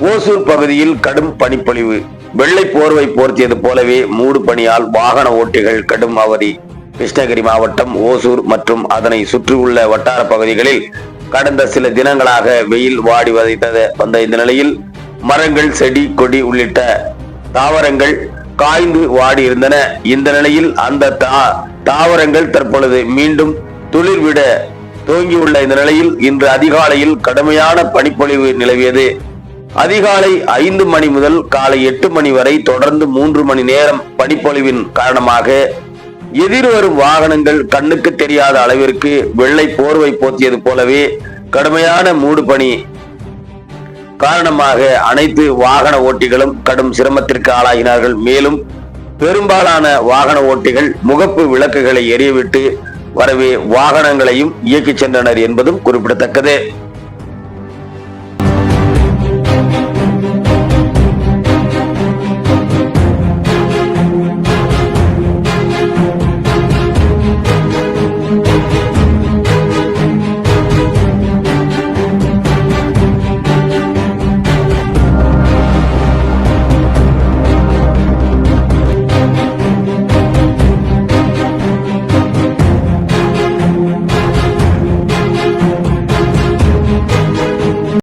ஓசூர் பகுதியில் கடும் பனிப்பொழிவு. வெள்ளை போர்வை போர்த்தியது போலவே மூடு பனியால் வாகன ஓட்டிகள் கடும் அவதி. கிருஷ்ணகிரி மாவட்டம் ஓசூர் மற்றும் அதனை சுற்றியுள்ள வட்டார பகுதிகளில் கடந்த சில தினங்களாக வெயில் வாடி வதைத்தது. வந்த இந்த நிலையில் மரங்கள் செடி கொடி உள்ளிட்ட தாவரங்கள் காய்ந்து வாடி இருந்தன. இந்த நிலையில் அந்த தா- தாவரங்கள் தற்பொழுது மீண்டும் துளிர்விட துவங்கியுள்ள இந்த நிலையில் இன்று அதிகாலையில் கடுமையான பனிப்பொழிவு நிலவியது. அதிகாலை ஐந்து மணி முதல் காலை எட்டு மணி வரை தொடர்ந்து மூன்று மணி நேரம் பனிப்பொழிவின் காரணமாக எதிர்வரும் வாகனங்கள் கண்ணுக்கு தெரியாத அளவிற்கு வெள்ளை போர்வை போத்தியது போலவே கடுமையான மூடு பணி காரணமாக அனைத்து வாகன ஓட்டிகளும் கடும் சிரமத்திற்கு ஆளாகினார்கள் மேலும் பெரும்பாலான வாகன ஓட்டிகள் முகப்பு விளக்குகளை எரியவிட்டு வரவே வாகனங்களையும் இயக்கிச் சென்றனர் என்பதும் குறிப்பிடத்தக்கது. Thank you.